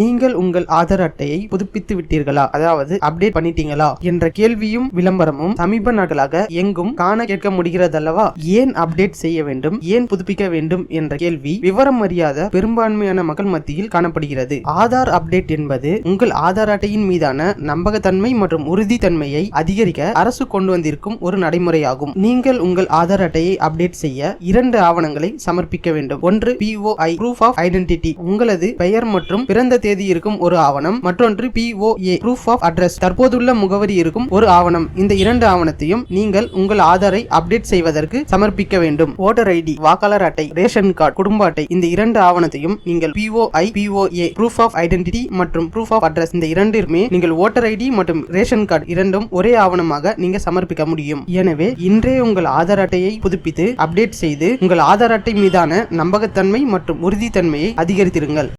நீங்கள் உங்கள் ஆதார் அட்டையை புதுப்பித்து விட்டீர்களா? அதாவது அப்டேட் பண்ணிட்டீங்களா? என்ற கேள்வியும் விளம்பரமும் சமீப நாட்களாக எங்கும் காண கேட்க முடிகிறதல்லவா? ஏன் அப்டேட் செய்ய வேண்டும்? ஏன் புதுப்பிக்க வேண்டும்? என்ற கேள்வி விவரம் அறியாத பெரும்பான்மையான மக்கள் மத்தியில் காணப்படுகிறது. ஆதார் அப்டேட் என்பது உங்கள் ஆதார் அட்டையின் மீதான நம்பகத்தன்மை மற்றும் உறுதித்தன்மையை அதிகரிக்க அரசு கொண்டு வந்திருக்கும் ஒரு நடைமுறையாகும். நீங்கள் உங்கள் ஆதார் அட்டையை அப்டேட் செய்ய இரண்டு ஆவணங்களை சமர்ப்பிக்க வேண்டும். ஒன்று பிஓஐ ப்ரூஃப் ஆஃப் ஐடென்டிட்டி உங்களது பெயர் மற்றும் பிறந்த தேதி இருக்கும் ஒரு ஆவணம் மற்றொன்று பிஓஏ ப்ரூஃப் ஆஃப் அட்ரஸ் தற்போதுள்ள முகவரி இருக்கும் ஒரு ஆவணம். இந்த இரண்டு ஆவணத்தையும் நீங்கள் உங்கள் ஆதாரை அப்டேட் செய்வதற்கு சமர்ப்பிக்க வேண்டும். ஓட்டர் ஐடி வாக்காளர் அட்டை ரேஷன் கார்டு குடும்ப அட்டை. இந்த இரண்டு ஆவணத்தையும் நீங்கள் POI POA proof of identity மற்றும் ப்ரூஃப் ஆஃப் அட்ரஸ் இந்த இரண்டுமே நீங்கள் ஓட்டர் ஐடி மற்றும் ரேஷன் கார்டு இரண்டும் ஒரே ஆவணமாக நீங்க சமர்ப்பிக்க முடியும். எனவே இன்றே உங்கள் ஆதார் அட்டையை புதுப்பித்து அப்டேட் செய்து உங்கள் ஆதார் அட்டை மீதான நம்பகத்தன்மை மற்றும் உறுதித்தன்மையை அதிகரித்திருங்கள்.